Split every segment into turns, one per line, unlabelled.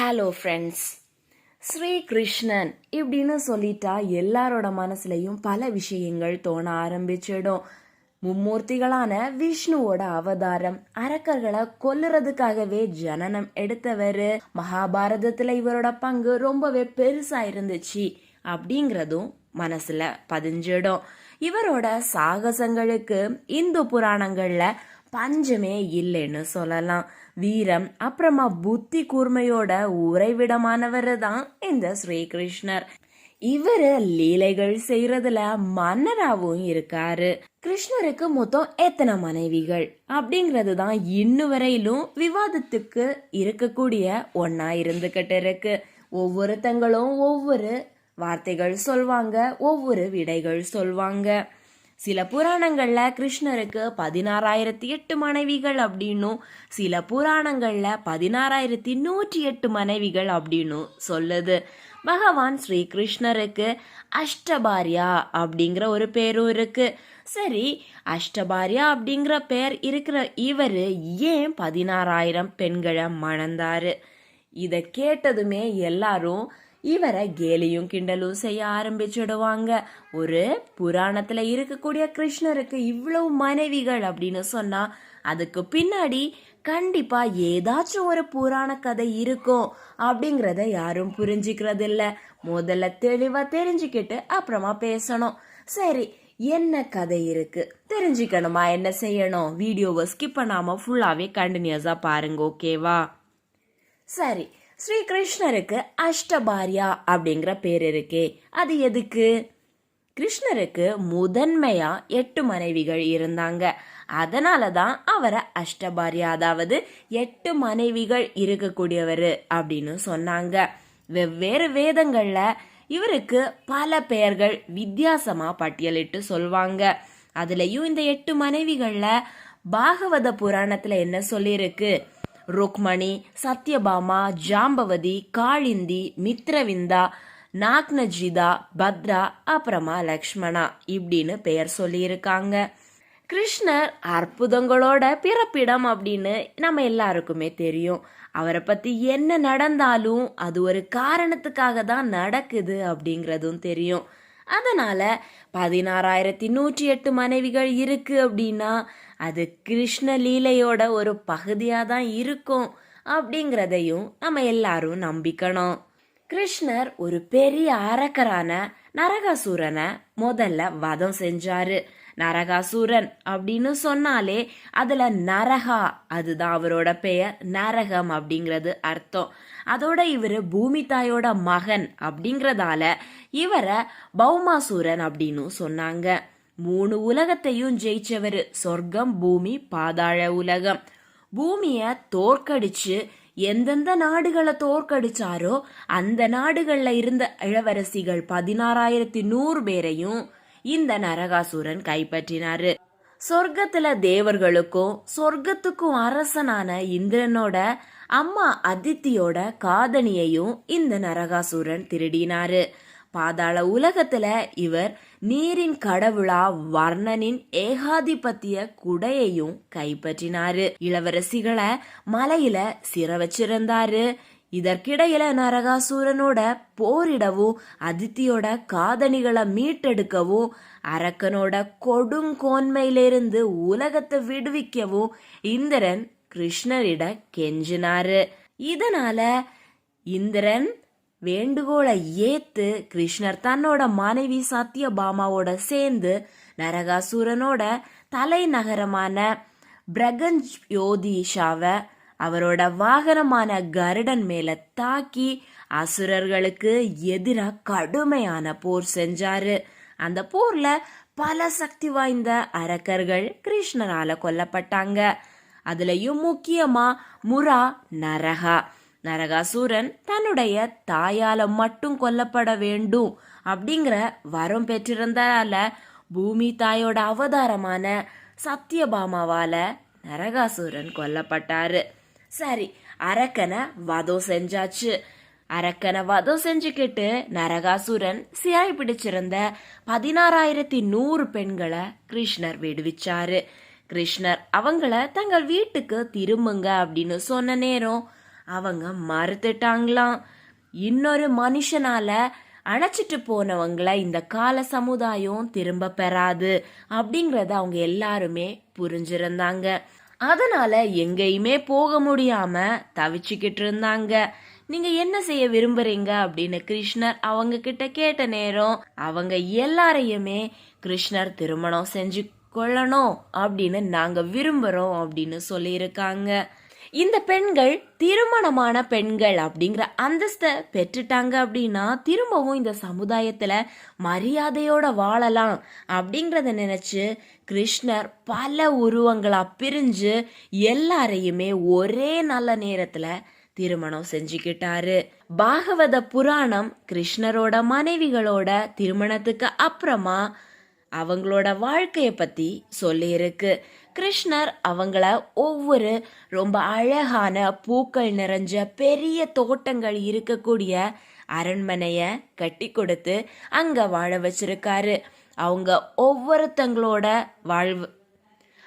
Hello friends Sri Krishnan இப்படின்னு சொல்லிட்டா எல்லாரோட மனசுலையும் பல விஷயங்கள் தோண ஆரம்பிச்சிடும். மும்மூர்த்திகளான விஷ்ணுவோட அவதாரம் அரக்கர்களை கொல்லுறதுக்காகவே ஜனனம் எடுத்தவர். மகாபாரதத்துல இவரோட பங்கு ரொம்பவே பெருசா இருந்துச்சு. அப்படிங்கிறதும் மனசுல பதிஞ்சிடும். இவரோட சாகசங்களுக்கு இந்து புராணங்கள்ல பஞ்சமே இல்லைன்னு சொல்லலாம். வீரம் அப்புறமா புத்தி கூர்மையோட உறைவிடமானவர் தான் இந்த ஸ்ரீகிருஷ்ணர். இவரு லீலைகள் செய்யறதுல மன்னராகவும் இருக்காரு. கிருஷ்ணருக்கு மொத்தம் எத்தனை மனைவிகள்? அப்படிங்கிறது தான் இன்னும் வரையிலும் விவாதத்துக்கு இருக்கக்கூடிய ஒன்னா இருந்துகிட்டு இருக்கு. ஒவ்வொருத்தங்களும் ஒவ்வொரு வார்த்தைகள் சொல்வாங்க ஒவ்வொரு விடைகள் சொல்வாங்க. சில புராணங்களில் கிருஷ்ணருக்கு பதினாறாயிரத்தி எட்டு மனைவிகள் அப்படின்னும் சில புராணங்களில் பதினாறாயிரத்தி நூற்றி எட்டு மனைவிகள் அப்படின்னும் சொல்லுது. பகவான் ஸ்ரீ கிருஷ்ணருக்கு அஷ்டபாரியா அப்படிங்கிற ஒரு பேரும் இருக்கு. சரி அஷ்டபாரியா அப்படிங்கிற பேர் இருக்கிற இவர் ஏன் பதினாறாயிரம் பெண்களை மணந்தாரு? இதை கேட்டதுமே எல்லாரும் இவரை கேலியும் கிண்டலும் செய்ய ஆரம்பிச்சிடுவாங்க. ஒரு புராணத்துல இருக்கக்கூடிய கிருஷ்ணருக்கு இவ்வளவு மனைவிகள் அப்படின்னு சொன்னா அதுக்கு பின்னாடி கண்டிப்பா ஏதாச்சும் ஒரு புராண கதை இருக்கும் அப்படிங்கறத யாரும் புரிஞ்சுக்கிறது இல்ல முதல்ல தெளிவா தெரிஞ்சுக்கிட்டு அப்புறமா பேசணும். சரி என்ன கதை இருக்கு? தெரிஞ்சுக்கணுமா? என்ன செய்யணும்? வீடியோவை ஸ்கிப் பண்ணாம ஃபுல்லாவே கண்டினியூஸா பாருங்க ஓகேவா சரி ஸ்ரீ கிருஷ்ணருக்கு அஷ்டபாரியா அப்படிங்கிற பேர் இருக்கே. அது எதுக்கு? கிருஷ்ணருக்கு முதன்மையா எட்டு மனைவிகள் இருந்தாங்க. அதனால தான் அவரை அஷ்டபாரியா அதாவது எட்டு மனைவிகள் இருக்கக்கூடியவர் அப்படின்னு சொன்னாங்க. வெவ்வேறு வேதங்கள்ல இவருக்கு பல பெயர்கள் வித்தியாசமா பட்டியலிட்டு சொல்வாங்க. அதுலயும் இந்த எட்டு மனைவிகள்ல பாகவத புராணத்துல என்ன சொல்லியிருக்கு? ருக்மணி சத்யபாமா ஜாம்பவதி காளிந்தி மித்ரவிந்தா நாக்னஜிதா பத்ரா அப்புறமா லக்ஷ்மணா இப்படின்னு பெயர் சொல்லியிருக்காங்க. கிருஷ்ணர் அற்புதங்களோட பிறப்பிடம் அப்படின்னு நம்ம எல்லாருக்குமே தெரியும். அவரை பத்தி என்ன நடந்தாலும் அது ஒரு காரணத்துக்காக தான் நடக்குது அப்படிங்கிறதும் தெரியும். அதனால பதினாறாயிரத்தி நூற்றி எட்டு மனைவிகள் இருக்கு அப்படின்னா அது கிருஷ்ண லீலையோட ஒரு பகுதியாக தான் இருக்கும் அப்படிங்கிறதையும் நம்ம எல்லாரும் நம்பிக்கணும். கிருஷ்ணர் ஒரு பெரிய அரக்கரான நரகாசூரனை முதல்ல வதம் செஞ்சாரு. நரகாசூரன் அப்படின்னு சொன்னாலே அதுல நரகா அதுதான் அவரோட பெயர். நரகம் அப்படிங்கிறது அர்த்தம். அதோட இவர் பூமி தாயோட மகன் அப்படிங்கறதால இவரை பௌமாசூரன் அப்படின்னு சொன்னாங்க. மூணு உலகத்தையும் ஜெயிச்சவர். சொர்க்கம் பூமி பாதாள உலகம். பூமிய தோற்கடிச்சு எந்தெந்த நாடுகளை தோற்கடிச்சாரோ அந்த நாடுகள்ல இருந்த இளவரசிகள் பதினாறாயிரத்தி நூறு பேரையும் இந்த நரகாசுரன் கைப்பற்றினாரு. சொர்க்கத்துல தேவர்களுக்கும் சொர்க்கத்துக்கும் அரசனான இந்திரனோட அம்மா அதித்தியோட காதணியையும் இந்த நரகாசுரன் திருடினாரு. பாதாள உலகத்துல இவர் நீரின் கடவுளா வர்ணனின் ஏகாதிபத்திய குடையையும் கைப்பற்றினாரு. இளவரசிகளை மலையில சிற வச்சிருந்தாரு. இதற்கிடையில நரகாசூரனோட போரிடவும் அதித்தியோட காதணிகளை மீட்டெடுக்கவும் அரக்கனோட கொடுங்கோன்மையிலிருந்து உலகத்தை விடுவிக்கவும் இந்திரன் கிருஷ்ணரிட கெஞ்சினாரு. இதனால இந்திரன் வேண்டுகோளை ஏத்து கிருஷ்ணர் தன்னோட மனைவி சத்யபாமாவோட சேர்ந்து நரகாசூரனோட தலைநகரமான பிரகஞ்ச் யோதிஷாவை அவரோட வாகனமான கருடன் மேல தாக்கி அசுரர்களுக்கு எதிராக கடுமையான போர் செஞ்சாரு. அந்த போர்ல பல சக்தி வாய்ந்த அரக்கர்கள் கிருஷ்ணரால கொல்லப்பட்டாங்க. அதுலயும் முக்கியமா முரா நரகா. நரகாசூரன் தன்னுடைய தாயால மட்டும் கொல்லப்பட வேண்டும் அப்படிங்கிற வரம் பெற்றிருந்தால பூமி தாயோட அவதாரமான சத்யபாமாவால நரகாசூரன் கொல்லப்பட்டாரு. சரி அரக்கனை வதம் செஞ்சாச்சு. அரக்கனை வதம் செஞ்சுக்கிட்டு நரகாசுரன் சிறை பிடிச்சிருந்த பதினாறாயிரத்தி நூறு பெண்களை கிருஷ்ணர் விடுவிச்சாரு. கிருஷ்ணர் அவங்கள தங்கள் வீட்டுக்கு திரும்புங்க அப்படின்னு சொன்ன நேரம் அவங்க மறுத்துட்டாங்களாம். இன்னொரு மனுஷனால அணைச்சிட்டு போனவங்களை இந்த கால சமுதாயம் திரும்ப பெறாது அப்படிங்கறத அவங்க எல்லாருமே புரிஞ்சிருந்தாங்க. அதனால எங்கேயுமே போக முடியாம தவிச்சுக்கிட்டு இருந்தாங்க. நீங்க என்ன செய்ய விரும்புறீங்க? அப்படின்னு கிருஷ்ணர் அவங்க கிட்ட கேட்ட நேரம் அவங்க எல்லாரையுமே கிருஷ்ணர் திருமணம் செஞ்சு கொள்ளணும் அப்படின்னு நாங்க விரும்புறோம் அப்படின்னு சொல்லியிருக்காங்க. இந்த பெண்கள் திருமணமான பெண்கள் அப்படிங்கிற அந்தஸ்தை பெற்றுட்டாங்க அப்படின்னா திரும்பவும் இந்த சமுதாயத்தில் மரியாதையோட வாழலாம் அப்படிங்கிறத நினச்சி கிருஷ்ணர் பல உருவங்களாக பிரிஞ்சு எல்லாரையுமே ஒரே நல்ல நேரத்தில் திருமணம் செஞ்சுக்கிட்டாரு. பாகவத புராணம் கிருஷ்ணரோட மனைவிகளோட திருமணத்துக்கு அப்புறமா அவங்களோட வாழ்க்கையை பற்றி சொல்லியிருக்கு. கிருஷ்ணர் அவங்கள ஒவ்வொரு ரொம்ப அழகான பூக்கள் நிறைஞ்ச பெரிய தோட்டங்கள் இருக்கக்கூடிய அரண்மனைய கட்டி கொடுத்து அங்க வாழ வச்சிருக்காரு. அவங்க ஒவ்வொருத்தங்களோட வாழ்வு.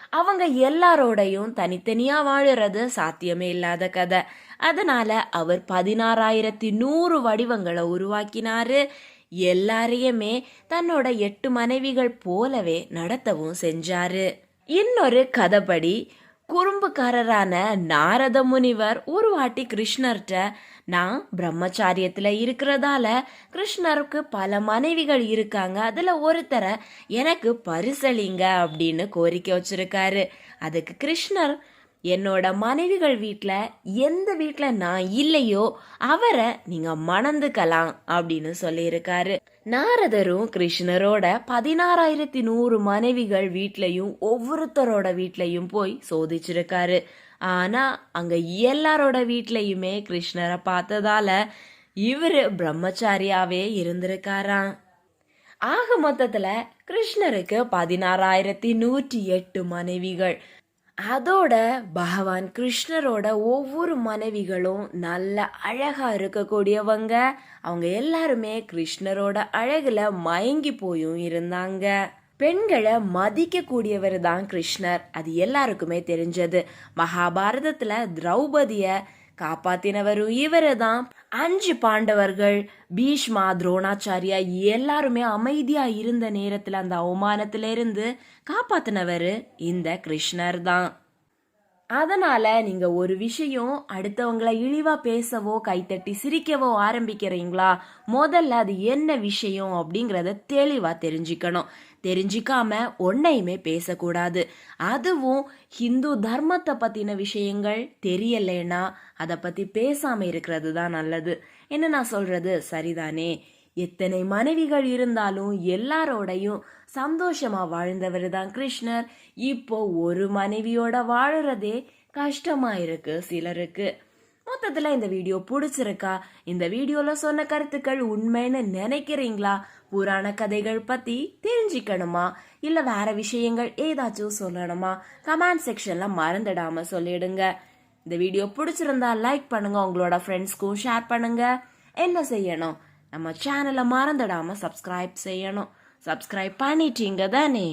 அவங்க எல்லாரோடையும் தனித்தனியா வாழுறது சாத்தியமே இல்லாத கதை. அதனால அவர் பதினாறாயிரத்தி நூறு வடிவங்களை உருவாக்கினாரு. எல்லாரையுமே தன்னோட எட்டு மனைவிகள் போலவே நடத்தவும் செஞ்சாரு. இன்னொரு கதைப்படி குறும்புக்காரரான நாரத முனிவர் ஒரு வாட்டி கிருஷ்ணர்கிட்ட நான் பிரம்மச்சாரியத்தில் இருக்கிறதால கிருஷ்ணருக்கு பல மனைவிகள் இருக்காங்க. அதில் ஒருத்தரை எனக்கு பரிசளிங்க அப்படின்னு கோரிக்கை வச்சிருக்காரு. அதுக்கு கிருஷ்ணர் என்னோட மனைவிகள் வீட்டில் எந்த வீட்டில் நான் இல்லையோ அவரை நீங்க மணந்துக்கலாம் அப்படின்னு சொல்லியிருக்காரு. நாரதரும் கிருஷ்ணரோட பதினாறாயிரத்தி நூறு மனைவிகள் வீட்லையும் ஒவ்வொருத்தரோட வீட்லையும் போய் சோதிச்சிருக்காரு. ஆனா அங்க எல்லாரோட வீட்லையுமே கிருஷ்ணரை பார்த்ததால இவர் பிரம்மச்சாரியாவே இருந்திருக்காராம். ஆக மொத்தத்துல கிருஷ்ணருக்கு பதினாறாயிரத்தி நூற்றி எட்டு மனைவிகள். அதோட பகவான் கிருஷ்ணரோட ஒவ்வொரு மனைவிகளும் நல்ல அழகா இருக்கக்கூடியவங்க. அவங்க எல்லாருமே கிருஷ்ணரோட அழகுல மயங்கி போயும் இருந்தாங்க. பெண்களை மதிக்க கூடியவர் தான் கிருஷ்ணர். அது எல்லாருக்குமே தெரிஞ்சது. மகாபாரதத்துல திரௌபதிய காப்பாத்தினவரும் இவரு தான் அஞ்சு பாண்டவர்கள் பீஷ்மா துரோணாச்சாரியா எல்லாருமே அமைதியா இருந்த நேரத்துல அந்த அவமானத்திலிருந்து காப்பாத்தினவர் இந்த கிருஷ்ணர் தான் அதனால நீங்க ஒரு விஷயம் அடுத்தவங்கள இழிவா பேசவோ கைத்தட்டி சிரிக்கவோ ஆரம்பிக்கிறீங்களா? முதல்ல அது என்ன விஷயம் அப்படிங்கறத தெளிவா தெரிஞ்சுக்கணும். தெரிஞ்சிக்காம ஒன்னையுமே பேசக்கூடாது. அதுவும் ஹிந்து தர்மத்தை பத்தின விஷயங்கள் தெரியலைன்னா அதை பத்தி பேசாம இருக்கிறது தான் நல்லது. என்ன நான் சொல்றது? சரிதானே? எத்தனை மனைவிகள் இருந்தாலும் எல்லாரோடையும் சந்தோஷமா வாழ்ந்தவர் தான் கிருஷ்ணர். இப்போ ஒரு மனைவியோட வாழறதே கஷ்டமா இருக்கு சிலருக்கு. மொத்தத்துல இந்த வீடியோ பிடிச்சிருக்கா? இந்த வீடியோல சொன்ன கருத்துக்கள் உண்மைன்னு நினைக்கிறீங்களா? புராண கதைகள் பத்தி தெரிஞ்சுக்கணுமா? இல்ல வேற விஷயங்கள் ஏதாச்சும் சொல்லணுமா? கமெண்ட் செக்ஷன்ல மறந்துடாம சொல்லிடுங்க. இந்த வீடியோ பிடிச்சிருந்தா லைக் பண்ணுங்க உங்களோட ஃப்ரெண்ட்ஸ்க்கும் ஷேர் பண்ணுங்க. என்ன செய்யணும்? நம்ம சேனலை மறந்துடாமல் சப்ஸ்கிரைப் செய்யணும். சப்ஸ்கிரைப் பண்ணிட்டீங்க தானே